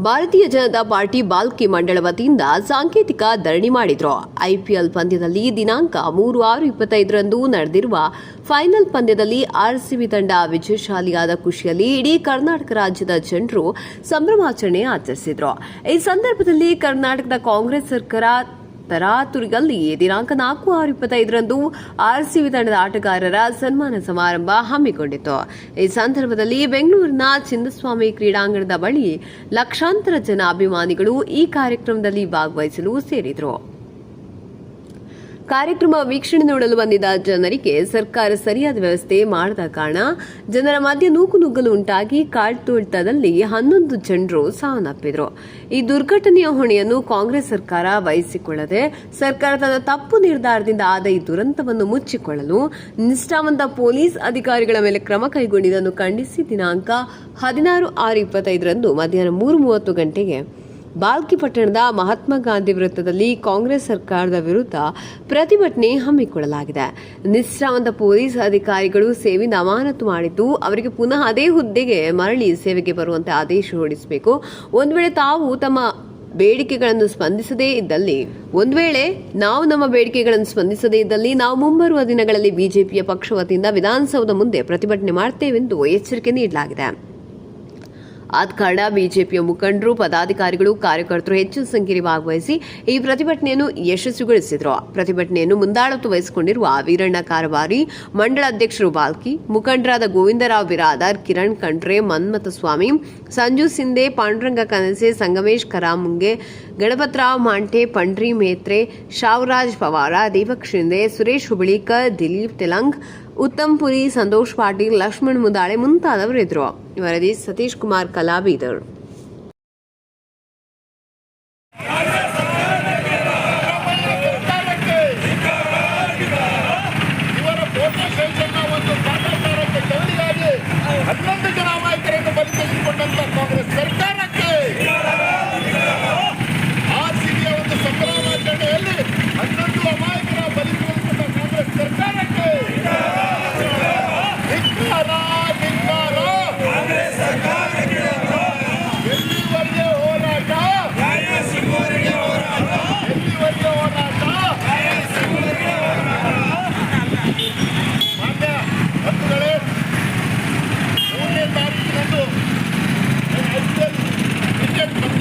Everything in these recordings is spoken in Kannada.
ಭಾರತೀಯ ಜನತಾ ಪಾರ್ಟಿ ಬಾಲ್ಕಿ ಮಂಡಳ ವತಿಯಿಂದ ಸಾಂಕೇತಿಕ ಧರಣಿ ಮಾಡಿದ್ರು. ಐಪಿಎಲ್ ಪಂದ್ಯದಲ್ಲಿ ದಿನಾಂಕ ಮೂರು ಆರು ಇಪ್ಪತ್ತೈದರಂದು ನಡೆದಿರುವ ಫೈನಲ್ ಪಂದ್ಯದಲ್ಲಿ ಆರ್ಸಿಬಿ ತಂಡ ವಿಜಯಶಾಲಿಯಾದ ಖುಷಿಯಲ್ಲಿ ಇಡೀ ಕರ್ನಾಟಕ ರಾಜ್ಯದ ಜನರು ಸಂಭ್ರಮಾಚರಣೆ ಆಚರಿಸಿದ್ರು. ಈ ಸಂದರ್ಭದಲ್ಲಿ ಕರ್ನಾಟಕದ ಕಾಂಗ್ರೆಸ್ ಸರ್ಕಾರ ತರಾತುರಿಯಲ್ಲಿ ದಿನಾಂಕ ನಾಲ್ಕು ಆರು ಇಪ್ಪತ್ತೈದರಂದು ಆರ್ಸಿಬಿ ತಂಡದ ಆಟಗಾರರ ಸನ್ಮಾನ ಸಮಾರಂಭ ಹಮ್ಮಿಕೊಂಡಿತು. ಈ ಸಂದರ್ಭದಲ್ಲಿ ಬೆಂಗಳೂರಿನ ಚಿನ್ನಸ್ವಾಮಿ ಕ್ರೀಡಾಂಗಣದ ಬಳಿ ಲಕ್ಷಾಂತರ ಜನ ಅಭಿಮಾನಿಗಳು ಈ ಕಾರ್ಯಕ್ರಮದಲ್ಲಿ ಭಾಗವಹಿಸಲು ಸೇರಿದರು. ಕಾರ್ಯಕ್ರಮ ವೀಕ್ಷಣೆ ನೋಡಲು ಬಂದಿದ್ದ ಜನರಿಗೆ ಸರ್ಕಾರ ಸರಿಯಾದ ವ್ಯವಸ್ಥೆ ಮಾಡದ ಕಾರಣ ಜನರ ಮಧ್ಯೆ ನೂಕು ನುಗ್ಗಲು ಉಂಟಾಗಿ ಕಾಳ್ತೋಳ್ತದಲ್ಲಿ ಹನ್ನೊಂದು ಜನರು ಸಾವನ್ನಪ್ಪಿದ್ರು. ಈ ದುರ್ಘಟನೆಯ ಹೊಣೆಯನ್ನು ಕಾಂಗ್ರೆಸ್ ಸರ್ಕಾರ ವಹಿಸಿಕೊಳ್ಳದೆ ಸರ್ಕಾರ ತನ್ನ ತಪ್ಪು ನಿರ್ಧಾರದಿಂದ ಆದ ಈ ದುರಂತವನ್ನು ಮುಚ್ಚಿಕೊಳ್ಳಲು ನಿಷ್ಠಾವಂತ ಪೊಲೀಸ್ ಅಧಿಕಾರಿಗಳ ಮೇಲೆ ಕ್ರಮ ಕೈಗೊಂಡಿದ್ದನ್ನು ಖಂಡಿಸಿ ದಿನಾಂಕ ಹದಿನಾರು ಆರು ಇಪ್ಪತ್ತೈದರಂದು ಮಧ್ಯಾಹ್ನ ಮೂರು ಮೂವತ್ತು ಗಂಟೆಗೆ ಬಾಲ್ಕಿ ಪಟ್ಟಣದ ಮಹಾತ್ಮ ಗಾಂಧಿ ವೃತ್ತದಲ್ಲಿ ಕಾಂಗ್ರೆಸ್ ಸರ್ಕಾರದ ವಿರುದ್ಧ ಪ್ರತಿಭಟನೆ ಹಮ್ಮಿಕೊಳ್ಳಲಾಗಿದೆ. ನಿಷ್ಠಾವಂತ ಪೊಲೀಸ್ ಅಧಿಕಾರಿಗಳು ಸೇವೆಯಿಂದ ಅಮಾನತು ಮಾಡಿದ್ದು, ಅವರಿಗೆ ಪುನಃ ಅದೇ ಹುದ್ದೆಗೆ ಮರಳಿ ಸೇವೆಗೆ ಬರುವಂತೆ ಆದೇಶ ಹೊರಡಿಸಬೇಕು. ಒಂದು ವೇಳೆ ತಾವು ತಮ್ಮ ಬೇಡಿಕೆಗಳನ್ನು ಸ್ಪಂದಿಸದೇ ಇದ್ದಲ್ಲಿ, ಒಂದು ವೇಳೆ ನಾವು ನಮ್ಮ ಬೇಡಿಕೆಗಳನ್ನು ಸ್ಪಂದಿಸದೇ ಇದ್ದಲ್ಲಿ, ನಾವು ಮುಂಬರುವ ದಿನಗಳಲ್ಲಿ ಬಿಜೆಪಿಯ ಪಕ್ಷ ವತಿಯಿಂದ ವಿಧಾನಸೌಧ ಮುಂದೆ ಪ್ರತಿಭಟನೆ ಮಾಡ್ತೇವೆಂದು ಎಚ್ಚರಿಕೆ ನೀಡಲಾಗಿದೆ. ಆದ ಕಾರಣ ಬಿಜೆಪಿಯ ಮುಖಂಡರು, ಪದಾಧಿಕಾರಿಗಳು, ಕಾರ್ಯಕರ್ತರು ಹೆಚ್ಚಿನ ಸಂಖ್ಯೆಯಲ್ಲಿ ಭಾಗವಹಿಸಿ ಈ ಪ್ರತಿಭಟನೆಯನ್ನು ಯಶಸ್ವಿಗೊಳಿಸಿದರು. ಪ್ರತಿಭಟನೆಯನ್ನು ಮುಂದಾಳತ್ತು ವಹಿಸಿಕೊಂಡಿರುವ ವೀರಣ್ಣ ಕಾರವಾರಿ, ಮಂಡಳ ಅಧ್ಯಕ್ಷರು ಬಾಲ್ಕಿ, ಮುಖಂಡರಾದ ಗೋವಿಂದರಾವ್ ಬಿರಾದಾರ್ ಕಿರಣ್ ಖಂಡ್ರೆ, ಮನ್ಮಥ ಸ್ವಾಮಿ, ಸಂಜು ಸಿಂಧೆ, ಪಾಂಡುರಂಗ ಕನಸೆ, ಸಂಗಮೇಶ್ ಕರಾಮುಂಗೆ, ಗಣಪತರಾವ್ ಮಾಂಟೆ, ಪಂಡ್ರಿ ಮೇತ್ರೆ, ಶಾವರಾಜ್ ಪವಾರ, ದೀಪಕ್ ಶಿಂದೆ ಸುರೇಶ್ ಹುಬಳಿಕರ್, ದಿಲೀಪ್ ತೆಲಂಗ್ ಉತ್ತಮ್ ಪುರಿ ಸಂತೋಷ್ ಪಾಟೀಲ್ ಲಕ್ಷ್ಮಣ್ ಮುದಾಳೆ ಮುಂತಾದವರಿದ್ದರು. ವರದಿ ಸತೀಶ್ ಕುಮಾರ್ ಕಲಾಬೀದರ್ ಇವರ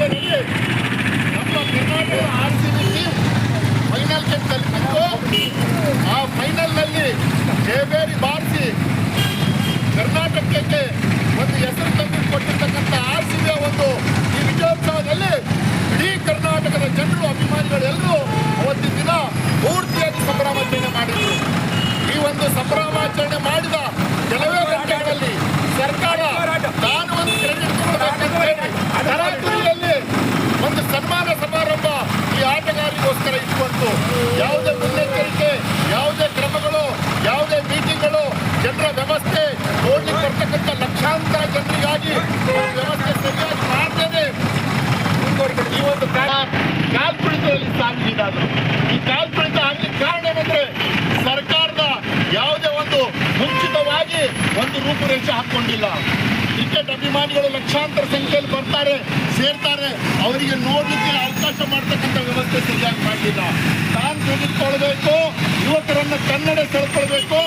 ಪಂದ್ಯದಲ್ಲಿ ನಮ್ಮ ಕರ್ನಾಟಕದ ಆರ್ ಸಿ ಬಿ ಟೀಮ್ ಫೈನಲ್ಗೆ ತಲುಪಿತ್ತು ಆ ಫೈನಲ್ನಲ್ಲಿ ಜಯಬೇರಿ ಬಾರಿಸಿ ಕರ್ನಾಟಕಕ್ಕೆ ಒಂದು ಹೆಸರು ತಂದು ಕೊಟ್ಟಿರ್ತಕ್ಕಂಥ ಆರ್ ಸಿ ಒಂದು ಈ ವಿಜಯೋತ್ಸವದಲ್ಲಿ ಇಡೀ ಕರ್ನಾಟಕದ ಜನರು ಅಭಿಮಾನಿಗಳೆಲ್ಲರೂ ಅವತ್ತಿನ ದಿನ ಪೂರ್ತಿಯಾಗಿ ಸಂಭ್ರಮಾಚರಣೆ ಮಾಡಿದರು ಈ ಒಂದು ಸಂಭ್ರಮಾಚರಣೆ ಮಾಡಿದ ಕೆಲವೇ ಗಂಟೆಗಳಲ್ಲಿ ಸರ್ಕಾರ ತಾನು ಒಂದು ಕ್ರೆಡಿಟ್ ತಗೊಳ್ಬೇಕಂತ ಹೇಳಿ ತರಾತುರಿಯಲ್ಲಿ ಒಂದು ಸನ್ಮಾನ ಸಮಾರಂಭ ಈ ಆಟಗಾರರಿಗೋಸ್ಕರ ಇಟ್ಕೊಂಡು ಯಾವುದೇ ಮುನ್ನೆಚ್ಚರಿಕೆ ಯಾವುದೇ ಕ್ರಮಗಳು ಯಾವುದೇ ಮೀಟಿಂಗ್ಗಳು ಜನರ ವ್ಯವಸ್ಥೆ ನೋಡ್ಲಿಕ್ಕೆ ಬರ್ತಕ್ಕಂಥ ಲಕ್ಷಾಂತರ ಜನರಿಗಾಗಿ ಒಂದು ವ್ಯವಸ್ಥೆ ಸರಿಯಾಗಿ ಮಾಡ್ತೇನೆ ಈ ಒಂದು ಕಾ- ಕಾಲ್ಪುಳಿತದಲ್ಲಿ ಸಾಗಿದಾದ್ರು ಈ ಕಾಲ್ಪುಳಿತ ಆಗ್ಲಿಕ್ಕೆ ಕಾರಣ ಏನಂದ್ರೆ ಸರ್ಕಾರದ ಯಾವುದೇ ಒಂದು ಮುಂಚಿತವಾಗಿ ಒಂದು ರೂಪುರೇಷೆ ಹಾಕೊಂಡಿಲ್ಲ. ಕ್ರಿಕೆಟ್ ಅಭಿಮಾನಿಗಳು ಲಕ್ಷಾಂತರ ಸಂಖ್ಯೆಯಲ್ಲಿ ಬರ್ತಾರೆ, ಸೇರ್ತಾರೆ. ಅವರಿಗೆ ನೋಡಲಿಕ್ಕೆ ಅವಕಾಶ ಮಾಡ್ತಕ್ಕಂಥ ವ್ಯವಸ್ಥೆ ಸರಿಯಾಗಿ ಮಾಡಲಿಲ್ಲ. ತಾನು ತೆಗೆದುಕೊಳ್ಬೇಕು ಯುವಕರನ್ನು ಕನ್ನಡ ಸೆಳ್ಕೊಳ್ಬೇಕು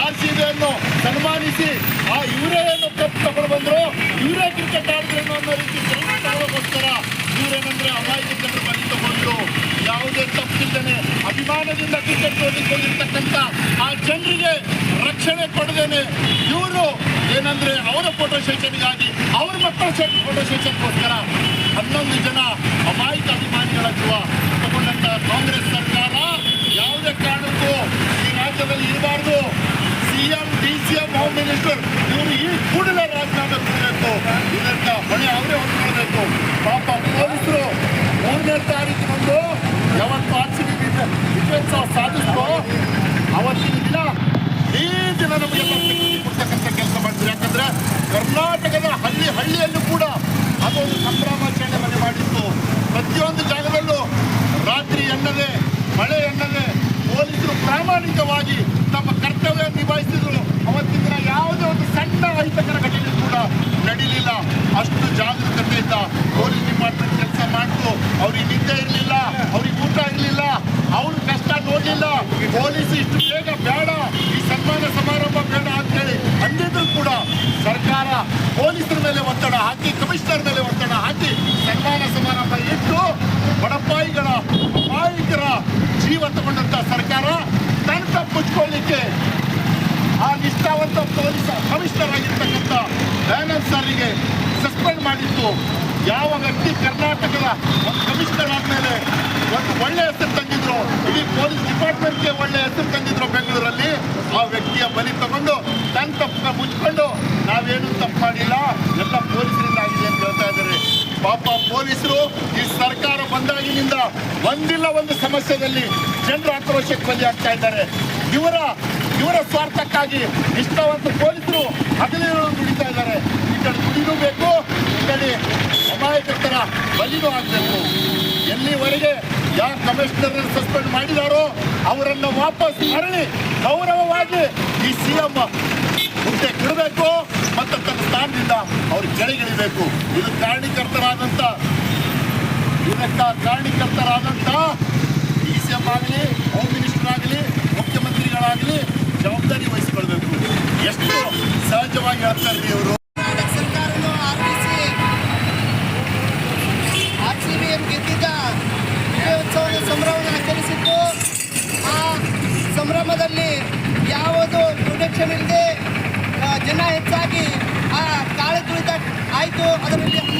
ಆರ್ ಸಿ ಬಿಯನ್ನು ಸನ್ಮಾನಿಸಿ ಆ ಇವರೇ ಏನು ಕಪ್ ತಗೊಂಡು ಬಂದ್ರು ಇವರೇ ಕ್ರಿಕೆಟ್ ಆಡಿದ್ರು ಅನ್ನೋ ರೀತಿ ಜನಗೋಸ್ಕರ ಇವರೇನಂದ್ರೆ ಅಮಾಯಕ ಜನರು ಬಲಿ ತಗೊಂಡು ತಪ್ಪಿಲ್ಲದೆ ಅಭಿಮಾನದಿಂದ ಟಿಕೆಟ್ ಓದಿಕೊಂಡಿರ್ತಕ್ಕಂಥ ಆ ಜನರಿಗೆ ರಕ್ಷಣೆ ಕೊಡದೇನೆ. ಇವರು ಏನಂದ್ರೆ ಅವರ ಫೋಟೋ ಸೆಷನ್ಗಾಗಿ ಅವ್ರ ಮಕ್ಕಳ ಫೋಟೋ ಸೆಷನ್ಗೋಸ್ಕರ ಹನ್ನೊಂದು ಜನ ಅಮಾಯಕ ಅಭಿಮಾನಿಗಳ ಜೀವ ತಗೊಂಡಂತ ಕಾಂಗ್ರೆಸ್ ಸರ್ಕಾರ. ಯಾವುದೇ ಕಾರಣಕ್ಕೂ ಈ ರಾಜ್ಯದಲ್ಲಿ ಇರಬಾರ್ದು. CM D C M, home minister ಇವರು ಈ ಕೂಡಲೇ ರಾಜೀನಾಮೆ ಕೊಡಬೇಕು. ಇದರಿಂದ ಹೊಣೆ ಅವರೇ ಹೊಂದ್ಕೊಳ್ಬೇಕು ಪಾಪ ಪೊಲೀಸರು ಮೂರನೇ ತಾರೀಕಿನಂದು ಯಾವತ್ತು ಆರ್ ಸಿ ಬಿ ವಿಜಯೋತ್ಸವ ಸಾಧಿಸ್ತೋ ಅವತ್ತಿನ ದಿನ ಈ ದಿನ ನಮಗೆಲ್ಲ ಕೊಡ್ತಕ್ಕಂಥ ಕೆಲಸ ಒಂದು ಸಂಭ್ರಮಾಚರಣೆ ಮನೆ ಮಾಡಿತ್ತು ಪ್ರತಿಯೊಂದು ಜಾಗದಲ್ಲೂ ರಾತ್ರಿ ಎನ್ನದೆ ಮಳೆ ಎನ್ನದೆ ಪೊಲೀಸರು ಪ್ರಾಮಾಣಿಕವಾಗಿ ತಮ್ಮ ಕರ್ತವ್ಯ ನಿಭಾಯಿಸಿದ್ರು. ಅವತ್ತಿನ ಯಾವುದೇ ಒಂದು ಸಣ್ಣ ಅಹಿತಕರ ಘಟನೆ ಕೂಡ ನಡೀಲಿಲ್ಲ. ಅಷ್ಟು ಜಾಗರೂಕತೆಯಿಂದ ಪೊಲೀಸ್ ಡಿಪಾರ್ಟ್ಮೆಂಟ್ ಕೆಲಸ ಮಾಡಿತು. ಅವ್ರಿಗೆ ನಿದ್ದೆ ಇರಲಿಲ್ಲ, ಅವ್ರಿಗೆ ಊಟ ಇರಲಿಲ್ಲ, ಅವ್ರ ಕಷ್ಟ ನೋಡಲಿಲ್ಲ. ಪೊಲೀಸ್ ಇಷ್ಟು ಬೇಗ ಬೇಡ, ಈ ಸನ್ಮಾನ ಸಮಾರಂಭ ಬೇಡ ಅಂತೇಳಿ ಅಂದಿದ್ರು ಕೂಡ ಸರ್ಕಾರ ಪೊಲೀಸರ ಮೇಲೆ ಒತ್ತಡ ಹಾಕಿ ಕಮಿಷನರ್ ಮೇಲೆ ಒತ್ತಡ ಹಾಕಿ ಸನ್ಮಾನ ಸಮಾರಂಭ ಇಟ್ಟು ಬಡಪಾಯಿಗಳ ಅಮಾಯಕರ ಜೀವ ತಗೊಂಡಂತ ಸರ್ಕಾರ ತನ್ನ ತಪ್ಪು ಮುಚ್ಕೊಳ್ಳಿಕ್ಕೆ ಆ ನಿಷ್ಠಾವಂತ ಪೊಲೀಸ್ ಕಮಿಷನರ್ ಆಗಿರ್ತಕ್ಕಂಥ ಸಾರಿಗೆ ಸಸ್ಪೆಂಡ್ ಮಾಡಿತ್ತು. ಯಾವ ವ್ಯಕ್ತಿ ಕರ್ನಾಟಕದ ಒಂದು ಕಮಿಷನರ್ ಆದ್ಮೇಲೆ ಒಂದು ಒಳ್ಳೆ ಹೆಸರು ತಂದಿದ್ರು. ಇಡೀ ಪೊಲೀಸ್ ಡಿಪಾರ್ಟ್ಮೆಂಟ್ಗೆ ಒಳ್ಳೆ ಹೆಸರು ತಂದಿದ್ರು ಬೆಂಗಳೂರಲ್ಲಿ. ಆ ವ್ಯಕ್ತಿಯ ಬಲಿ ತಗೊಂಡು ತನ್ನ ತಪ್ಪನ್ನ ಮುಚ್ಕೊಂಡು ನಾವೇನು ತಪ್ಪು ಮಾಡಿಲ್ಲ, ಎಲ್ಲ ಪೊಲೀಸರಿಂದ ಆಗಿದೆ ಅಂತ ಹೇಳ್ತಾ ಇದ್ದಾರೆ. ಪಾಪ ಪೊಲೀಸರು ಈ ಸರ್ಕಾರ ಬಂದಾಗಿನಿಂದ ಒಂದಿಲ್ಲ ಒಂದು ಸಮಸ್ಯೆಯಲ್ಲಿ ಜನರು ಆಕ್ರೋಶಕ್ಕೆ ಬಲಿ ಆಗ್ತಾ ಇದ್ದಾರೆ. ಇವರ ಇವರ ಸ್ವಾರ್ಥಕ್ಕಾಗಿ ನಿಷ್ಠಾವಂತ ಪೊಲೀಸರು ಹಗಲಿರುಳು ದುಡಿತಾ ಇದ್ದಾರೆ. ಈ ಕಡೆ ದುಡಿನೂ ಬೇಕು, ಈ ಕಡೆ ಅಮಾಯಕರ ಥರ ಬಲಿನೂ ಆಗಬೇಕು. ಎಲ್ಲಿವರೆಗೆ ಯಾವ ಕಮಿಷನರ್ ಸಸ್ಪೆಂಡ್ ಮಾಡಿದಾರೋ ಅವರನ್ನು ವಾಪಸ್ ಮರಳಿ ಗೌರವವಾಗಿ ಈ ಸಿ ಎಂ ಹುದ್ದೆ ಕೊಡಬೇಕು ಮತ್ತು ತನ್ನ ಸ್ಥಾನದಿಂದ ಅವ್ರು ಕೆಳಗಿಳಿಬೇಕು ಇದು ಕಾರಣೀಕರ್ತರಾದಂಥ ಇದಕ್ಕ ಕಾರಣೀಕರ್ತರಾದಂಥ ಡಿ ಸಿ ಎಂ ಆಗಲಿ, ಹೋಮ್ ಮಿನಿಸ್ಟರ್ ಆಗಲಿ ಮುಖ್ಯಮಂತ್ರಿಗಳಾಗಲಿ ಜವಾಬ್ದಾರಿ ವಹಿಸಿಕೊಳ್ಬೇಕು. ಎಷ್ಟು ಸಹಜವಾಗಿ ಹೇಳ್ತಾರೆ ಇವರು? ಸಂಭ್ರಮವನ್ನು ಆಚರಿಸಿದ್ದು, ಆ ಸಂಭ್ರಮದಲ್ಲಿ ಯಾವುದು ಪ್ರೊಟೆಕ್ಷನ್ ಜನ ಹೆಚ್ಚಾಗಿ ಆ ಕಾಳು ತುಳಿತ ಆಯಿತು. ಅದರಲ್ಲಿ